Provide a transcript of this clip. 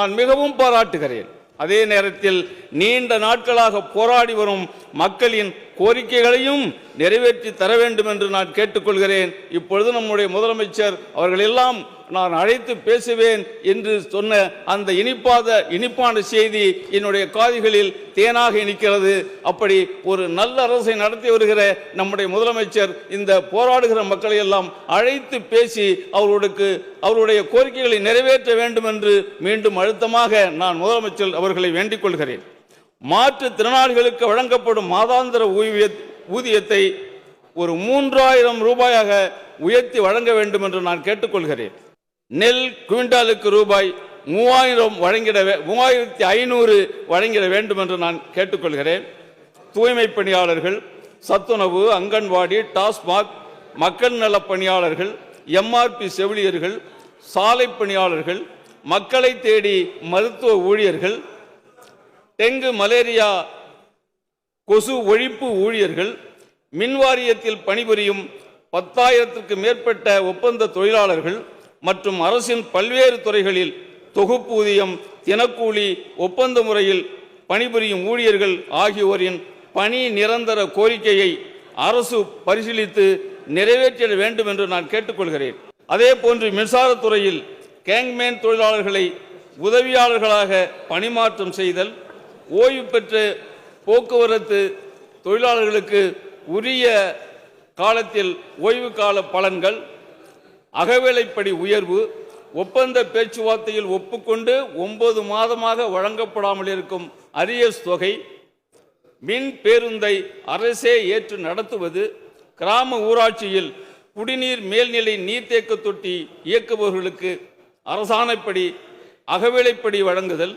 நான் மிகவும் பாராட்டுகிறேன். அதே நேரத்தில் நீண்ட நாட்களாக போராடி வரும் மக்களின் கோரிக்கைகளையும் நிறைவேற்றி தர வேண்டும் என்று நான் கேட்டுக்கொள்கிறேன். இப்பொழுது நம்முடைய முதலமைச்சர் அவர்கள் எல்லாம் நான் அழைத்து பேசுவேன் என்று சொன்ன அந்த இனிப்பாத இனிப்பான செய்தி என்னுடைய காதுகளில் தேனாக இனிக்கிறது அப்படி ஒரு நல்ல அரசை நடத்தி வருகிற நம்முடைய முதலமைச்சர் இந்த போராடுகிற மக்களை எல்லாம் அழைத்து பேசி அவர்களுக்கு அவருடைய கோரிக்கைகளை நிறைவேற்ற வேண்டும் என்று மீண்டும் அழுத்தமாக நான் முதலமைச்சர் அவர்களை வேண்டிக் கொள்கிறேன். மாற்றுத்திறனாளிகளுக்கு வழங்கப்படும் மாதாந்திர ஊதிய ஊதியத்தை ஒரு மூன்றாயிரம் ரூபாயாக உயர்த்தி வழங்க வேண்டும் என்று நான் கேட்டுக்கொள்கிறேன் நெல் குவிண்டாலுக்கு ரூபாய் மூவாயிரம் வழங்கிட வே- மூவாயிரத்தி ஐநூறு வழங்கிட வேண்டும் என்று நான் கேட்டுக்கொள்கிறேன். தூய்மை பணியாளர்கள் சத்துணவு அங்கன்வாடி டாஸ்மாக் மக்கள் நலப் பணியாளர்கள் எம்ஆர்பி செவிலியர்கள் சாலை பணியாளர்கள் மக்களை தேடி மருத்துவ ஊழியர்கள் டெங்கு மலேரியா கொசு ஒழிப்பு ஊழியர்கள் மின் வாரியத்தில் பணிபுரியும் பத்தாயிரத்திற்கு மேற்பட்ட ஒப்பந்த தொழிலாளர்கள் மற்றும் அரசின் பல்வேறு துறைகளில் தொகுப்பூதியம் தினக்கூலி ஒப்பந்த முறையில் பணிபுரியும் ஊழியர்கள் ஆகியோரின் பணி நிரந்தர கோரிக்கையை அரசு பரிசீலித்து நிறைவேற்றிட வேண்டும் என்று நான் கேட்டுக்கொள்கிறேன். அதே போன்று மின்சாரத்துறையில் கேங்மேன் தொழிலாளர்களை உதவியாளர்களாக பணிமாற்றம் செய்தல் ஓய்வு பெற்ற போக்குவரத்து தொழிலாளர்களுக்கு உரிய காலத்தில் ஓய்வு கால பலன்கள் அகவேலைப்படி உயர்வு ஒப்பந்த பேச்சுவார்த்தையில் ஒப்புக்கொண்டு ஒன்பது மாதமாக வழங்கப்படாமல் இருக்கும் அரியஸ் தொகை மின் பேருந்தை அரசே ஏற்று நடத்துவது கிராம ஊராட்சியில் குடிநீர் மேல்நிலை நீர்த்தேக்க தொட்டி இயக்குபவர்களுக்கு அரசாணைப்படி அகவிலைப்படி வழங்குதல்.